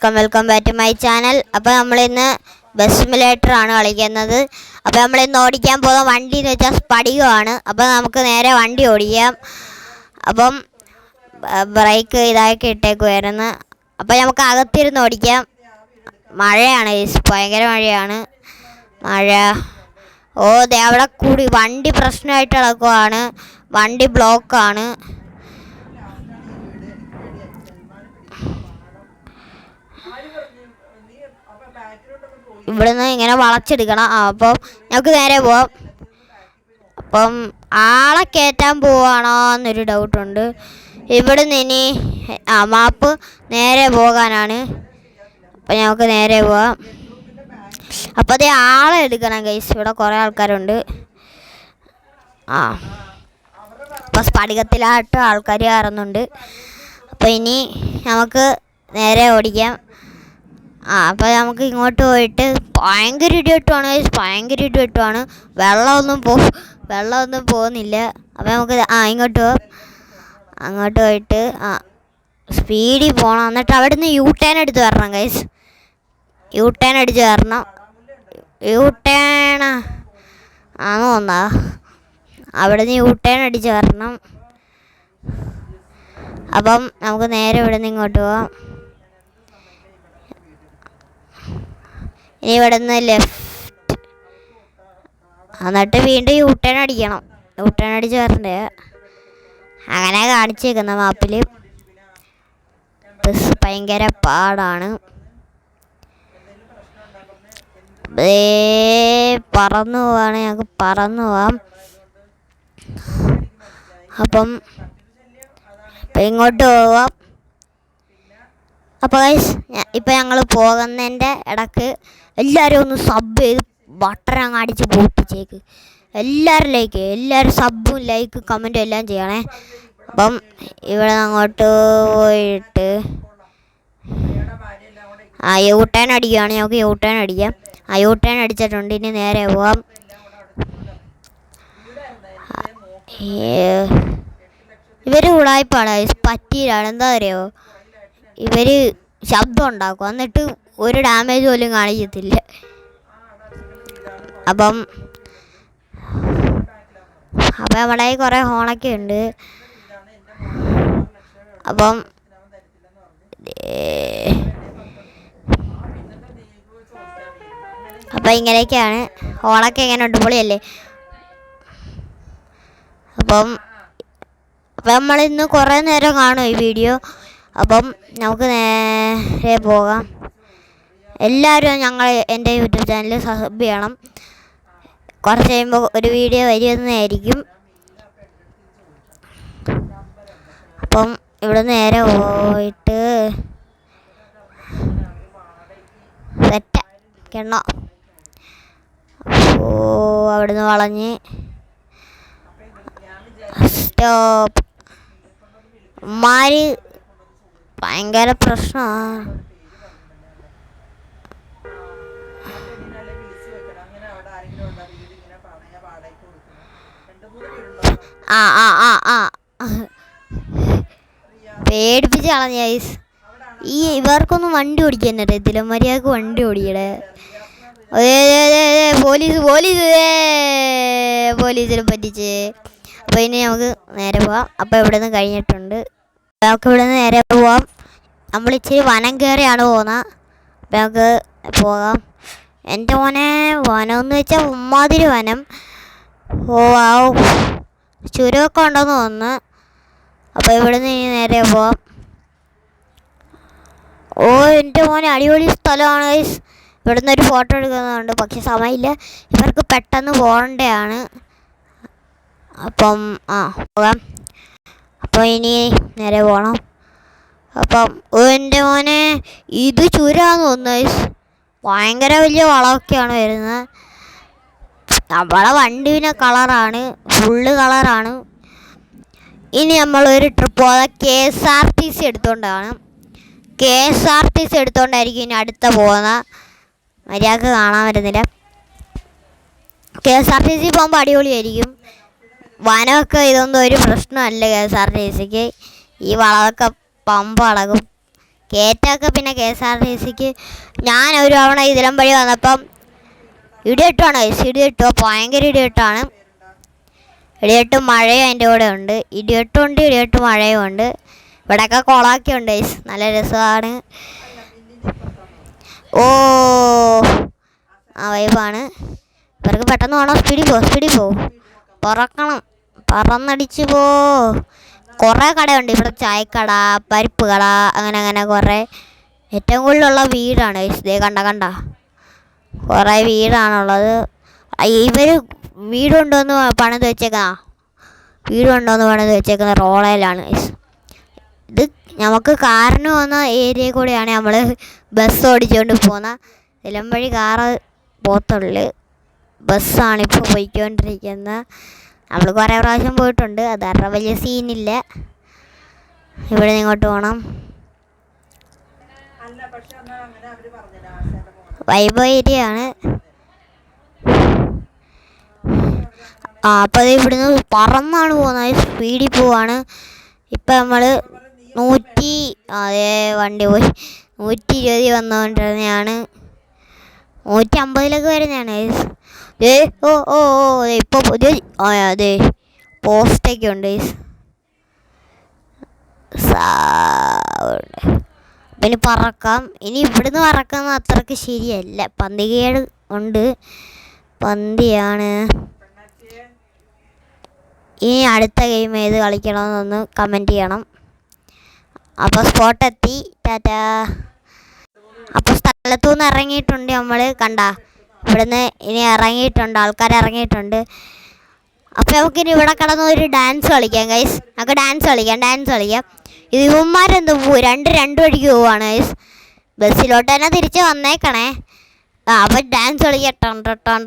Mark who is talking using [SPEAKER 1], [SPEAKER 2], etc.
[SPEAKER 1] Welcome welcome back to my channel. അപ്പോൾ നമ്മളിന്ന് bus simulator ആണ് കളിക്കുന്നത്. അപ്പോൾ നമ്മളിന്ന് ഓടിക്കാൻ പോകുന്ന വണ്ടി എന്ന് വെച്ചാൽ സ്പടികമാണ് അപ്പോൾ നമുക്ക് നേരെ വണ്ടി ഓടിക്കാം. അപ്പം ബ്രേക്ക് ഇതാക്കി ഇട്ടേക്കുമായിരുന്നു അപ്പോൾ നമുക്ക് അകത്തിരുന്ന് ഓടിക്കാം. മഴയാണ് ഭയങ്കര മഴയാണ്. മഴ. ഓ അവിടെ കൂടി വണ്ടി പ്രശ്നമായിട്ട് കിടക്കുവാണ് വണ്ടി ബ്ലോക്കാണ് ഇവിടുന്ന് ഇങ്ങനെ വളച്ചെടുക്കണം. ആ അപ്പം ഞങ്ങൾക്ക് നേരെ പോവാം. അപ്പം ആളെ കയറ്റാൻ പോവാണോ എന്നൊരു ഡൗട്ടുണ്ട്. ഇവിടുന്ന് ഇനി ആ മാപ്പ് നേരെ പോകാനാണ്. അപ്പം ഞങ്ങൾക്ക് നേരെ പോവാം. അപ്പോൾ അതേ ആളെ എടുക്കണം ഗൈസ് ഇവിടെ കുറേ ആൾക്കാരുണ്ട്. ആ അപ്പോൾ സ്ഫടികത്തിലായിട്ട് ആൾക്കാർ കയറുന്നുണ്ട്. അപ്പോൾ ഇനി നമുക്ക് നേരെ ഓടിക്കാം. ആ അപ്പോൾ നമുക്ക് ഇങ്ങോട്ട് പോയിട്ട് ഭയങ്കര ഇടിവെട്ടുമാണ് ഭയങ്കര ഇടിവെട്ടുമാണ്. വെള്ളമൊന്നും പോ വെള്ളമൊന്നും പോകുന്നില്ല. അപ്പോൾ നമുക്ക് ആ ഇങ്ങോട്ട് പോവാം അങ്ങോട്ട് പോയിട്ട് ആ സ്പീഡിൽ പോകണം എന്നിട്ട് അവിടെ നിന്ന് യു ടേൺ എടുത്ത് വരണം ഗൈസ് യു ടേൺ അടിച്ച് വരണം. യു ടേൺ ആണോ ഒന്നാ അവിടെ നിന്ന് യു ടേൺ അടിച്ച് വരണം. അപ്പം നമുക്ക് നേരെ ഇവിടെ നിന്ന് ഇങ്ങോട്ട് പോവാം. ഇനി ഇവിടെ നിന്ന് ലെഫ്റ്റ് എന്നിട്ട് വീണ്ടും യു ടേൺ അടിക്കണം. യു ടേൺ അടിച്ച് വരണ്ടേ അങ്ങനെ കാണിച്ചേക്കുന്ന മാപ്പിൽ ബസ് ഭയങ്കര പാടാണ്. പറന്നു പോവാണ്. ഞങ്ങൾക്ക് പറന്നു പോവാം. അപ്പം ഇങ്ങോട്ട് പോവാം. അപ്പോൾ ഗൈസ് ഇപ്പം ഞങ്ങൾ പോകുന്നതിന്റെ ഇടയ്ക്ക് എല്ലാവരും ഒന്ന് സബ് ചെയ്ത് ബട്ടർ അങ്ങ് അടിച്ച് പൊട്ടിച്ചേക്ക്. എല്ലാവരും ലൈക്ക് എല്ലാവരും സബും ലൈക്ക് കമന്റും എല്ലാം ചെയ്യണേ. അപ്പം ഇവിടെ അങ്ങോട്ട് പോയിട്ട് ആ യൂട്ടേൺ അടിക്കുകയാണ്. ഞങ്ങൾക്ക് യൂട്ടേൺ അടിക്കാം. ആ യൂട്ടേൺ അടിച്ചിട്ടുണ്ട്. ഇനി നേരെ പോവാം. ഇവർ ഉടായ്പാണ് പറ്റിയിലാണ് എന്താ അറിയോ? ഇവർ ശബ്ദം ഉണ്ടാക്കും. എന്നിട്ട് ഒരു ഡാമേജ് പോലും കാണിക്കത്തില്ല. അപ്പം അപ്പം കയ്യിൽ കുറേ ഹോണൊക്കെ ഉണ്ട്. അപ്പം അപ്പം ഇങ്ങനെയൊക്കെയാണ്. ഹോണൊക്കെ ഇങ്ങനെ ഉണ്ട്? പൊളിയല്ലേ? അപ്പം അപ്പം നമ്മളിന്ന് കുറേ നേരം കാണും ഈ വീഡിയോ അപ്പം നമുക്ക് നേരെ പോകാം. എല്ലാവരും ഞങ്ങൾ എന്റെ യൂട്യൂബ് ചാനൽ സബ്സ്ക്രൈബ് ചെയ്യണം. കുറച്ച് കഴിയുമ്പോൾ ഒരു വീഡിയോ വരുന്നതായിരിക്കും. അപ്പം ഇവിടെ നേരെ പോയിട്ട് വെറ്റ കിണ്ണോ ഓ അവിടുന്ന് വളഞ്ഞ്. സ്റ്റോപ്പ് മാര് ഭയങ്കര പ്രശ്നമാണ് ആ ആ ആ ആ. പേടിപ്പിച്ച് കളഞ്ഞ ഐസ് ഈ ഇവർക്കൊന്നും വണ്ടി ഓടിക്കാൻ അറിയത്തില്ല മര്യാദയ്ക്ക് വണ്ടി ഓടിക്കടേ പോലീസ് പോലീസ് പോലീസിനെ പറ്റിച്ച്. അപ്പോൾ ഇനി നമുക്ക് നേരെ പോവാം. അപ്പോൾ ഇവിടെ നിന്ന് കഴിഞ്ഞിട്ടുണ്ട്. നമുക്ക് ഇവിടെ നിന്ന് നേരെ പോവാം. നമ്മൾ ഇച്ചിരി വനം കയറിയാണ് പോകുന്നത് അപ്പോൾ നമുക്ക് പോകാം. എന്റെ മോനെ വനം എന്ന് വെച്ചാൽ ഉമ്മാതിരി വനം. ഓ ആ ചുരമൊക്കെ ഉണ്ടെന്ന് തോന്നുന്നു. അപ്പോൾ ഇവിടെ നിന്ന് ഇനി നേരെ പോവാം. ഓ എന്റെ മോനെ അടിപൊളി സ്ഥലമാണ് ഗൈസ് ഇവിടുന്ന് ഒരു ഫോട്ടോ എടുക്കുന്നുണ്ട്. പക്ഷെ സമയമില്ല. ഇവർക്ക് പെട്ടെന്ന് പോകേണ്ടതാണ്. അപ്പം ആ പോകാം. അപ്പോൾ ഇനി നേരെ പോകണം അപ്പം എന്റെ മോനെ ഇത് ചുരാന്ന് തോന്നുന്നു. ഭയങ്കര വലിയ വളമൊക്കെയാണ് വരുന്നത്. നമ്മളെ വണ്ടി പിന്നെ കളറാണ് ഫുള്ള് കളറാണ് ഇനി നമ്മളൊരു ട്രിപ്പ് പോകാൻ K S R T C എടുത്തുകൊണ്ടാണ് K S R T C എടുത്തുകൊണ്ടായിരിക്കും ഇനി അടുത്ത പോകുന്ന മര്യാദയ്ക്ക് കാണാൻ വരുന്നില്ല K S R T C പോകുമ്പോൾ അടിപൊളിയായിരിക്കും. വനമൊക്കെ ഇതൊന്നും ഒരു പ്രശ്നമല്ല കെ എസ് ആർ ടി സിക്ക്. ഈ വളമൊക്കെ പമ്പ് അളകും കയറ്റമൊക്കെ പിന്നെ കെ എസ് ആർ ടി സിക്ക്. ഞാൻ ഒരു തവണ ഇതിലം വഴി വന്നപ്പം ഇടിയിട്ടാണ് ഗൈസ് ഇടിവെട്ടോ ഭയങ്കര ഇടിയിട്ടാണ് ഇടിവെട്ടും മഴയും അതിന്റെ കൂടെ ഉണ്ട്. ഇടിവെട്ടും ഉണ്ട് ഇടിവെട്ടും മഴയും ഉണ്ട്. ഇവിടെയൊക്കെ കൊളാക്കി ഉണ്ട് ഗൈസ് നല്ല രസമാണ്. ഓ ആ വൈബാണ് ഇവർക്ക് പെട്ടെന്ന് പോകണം സ്പീഡിൽ പോ സ്പീഡിൽ പോ പറക്കണം. പറന്നടിച്ച് പോ. കുറേ കടയുണ്ട്. ഇവിടെ ചായക്കട പരിപ്പ് കട അങ്ങനെ അങ്ങനെ കുറേ. ഏറ്റവും കൂടുതലുള്ള വീടാണ്. ഇതേ കണ്ട കണ്ട. കുറേ വീടാണുള്ളത്. ഇവർ വീട് പണിത് വെച്ചേക്കാ വീട് പണിത് വെച്ചേക്കുന്ന റോളയിലാണ്. ഇത് നമുക്ക് കാറിന് പോകുന്ന ഏരിയ കൂടെയാണ് നമ്മൾ ബസ് ഓടിച്ചുകൊണ്ട് പോകുന്ന. നിലമ്പഴി കാറ് പോത്തുള്ളു. ബസ്സാണ് ഇപ്പോൾ പോയിക്കൊണ്ടിരിക്കുന്നത് നമ്മൾ കുറേ പ്രാവശ്യം പോയിട്ടുണ്ട്. അത് അത്ര വലിയ സീനില്ല. ഇവിടെ ഇങ്ങോട്ട് പോകണം വൈബ് ഏരിയ ആ അപ്പോൾ ഇവിടുന്ന് പറന്നാണ് പോകുന്നത്. സ്പീഡിൽ പോവാണ്. ഇപ്പം നമ്മൾ നൂറ്റി അതേ വണ്ടി പോയി. നൂറ്റി ഇരുപതിൽ വന്നുകൊണ്ടിരുന്നതാണ് നൂറ്റി അമ്പതിലേക്ക് വരുന്നതാണ് ഏ ഓ ഓ ഓ ഇപ്പോൾ പുതിയ അതെ പോസ്റ്റൊക്കെ ഉണ്ട്. പിന്നെ പറക്കാം. ഇനി ഇവിടുന്ന് പറക്കുന്ന അത്രയ്ക്ക് ശരിയല്ല. പന്തികേട് ഉണ്ട്. പന്തിയാണ്. ഇനി അടുത്ത ഗെയിം ഏത് കളിക്കണമെന്നൊന്ന് കമന്റ് ചെയ്യണം. അപ്പോൾ സ്പോട്ടെത്തി ടാറ്റാ. അപ്പോൾ സ്ഥലത്തു നിന്ന് ഇറങ്ങിയിട്ടുണ്ട് നമ്മൾ കണ്ട? ഇവിടുന്ന് ഇനി ഇറങ്ങിയിട്ടുണ്ട് ആൾക്കാർ ഇറങ്ങിയിട്ടുണ്ട്. അപ്പോൾ നമുക്കിനി ഇവിടെ കിടന്ന് ഒരു ഡാൻസ് കളിക്കാം ഗൈസ് നമുക്ക് ഡാൻസ് കളിക്കാം ഡാൻസ് കളിക്കാം. ഇത് ഇവന്മാരെന്ത് പോവും രണ്ട് രണ്ട് വഴിക്ക് പോവാണ് ഗൈസ് ബസ്സിലോട്ട് തന്നെ തിരിച്ച് വന്നേക്കണേ. ആ അപ്പം ഡാൻസ് കളിക്കാം. Ton ton